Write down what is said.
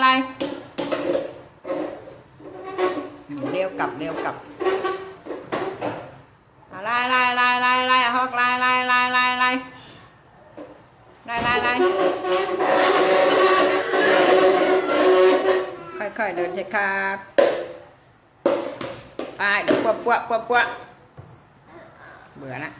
ไล่เร็วกลับเร็วกลับไล่ไล่ไล่ไล่ไล่ฮอกไล่ไล่ไล่ไล่ไล่ไล่ไล่ไล่ค่อยๆเดินใช่ครับไปเดี๋ยวปวดปวดปวดปวดเบื่อละ